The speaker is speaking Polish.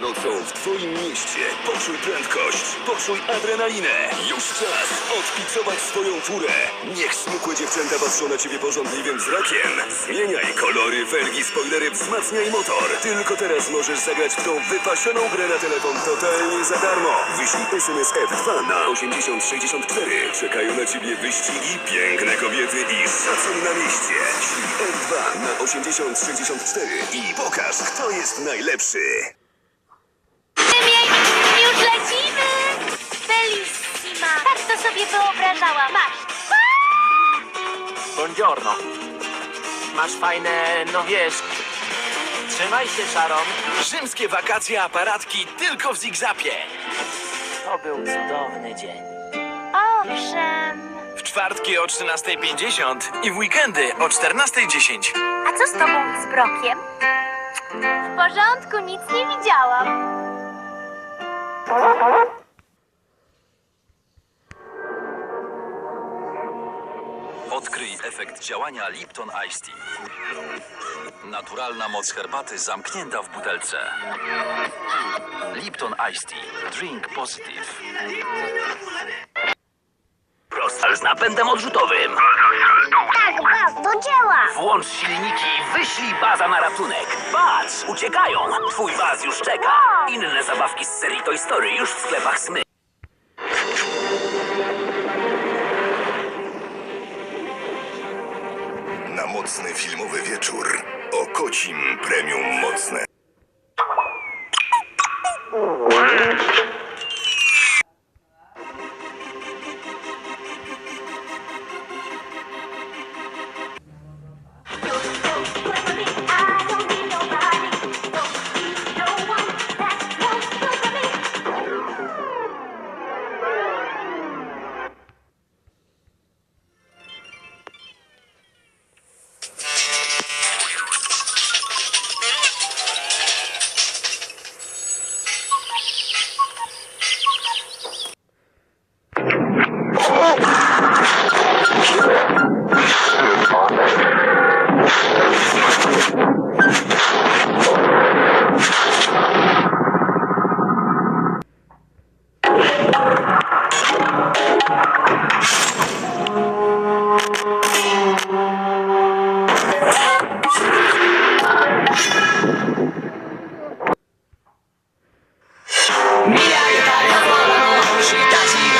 Nocą w Twoim mieście poczuj prędkość, poczuj adrenalinę. Już czas odpicować swoją furę. Niech smukłe dziewczęta patrzą na Ciebie pożądliwym wzrokiem. Zmieniaj kolory, felgi, spoilery, wzmacniaj motor. Tylko teraz możesz zagrać w tą wypasioną grę na telefon totalnie za darmo. Wyślij SMS F2 na 8064. Czekają na Ciebie wyścigi, piękne kobiety i szacun na mieście. F2 8064 i pokaż, kto jest najlepszy. Już lecimy! Bellissima! Tak to sobie wyobrażałam. Masz! Buongiorno. Masz fajne, no wiesz... Trzymaj się, Sharon. Rzymskie wakacje aparatki tylko w zigzapie. To był cudowny dzień. Owszem. Czwartki o 14.50 i w weekendy o 14.10. A co z tobą i z Brokiem? W porządku, nic nie widziałam. Odkryj efekt działania Lipton Ice Tea. Naturalna moc herbaty zamknięta w butelce. Lipton Ice Tea. Drink positive. Napędem odrzutowym. Tak, bab, do dzieła! Włącz silniki i wyślij baza na ratunek. Patrz, uciekają. Twój baz już czeka. Inne zabawki z serii Toy Story już w sklepach Smy. Na mocny filmowy wieczór o kocim premium mocne. 未来たるものの星たちが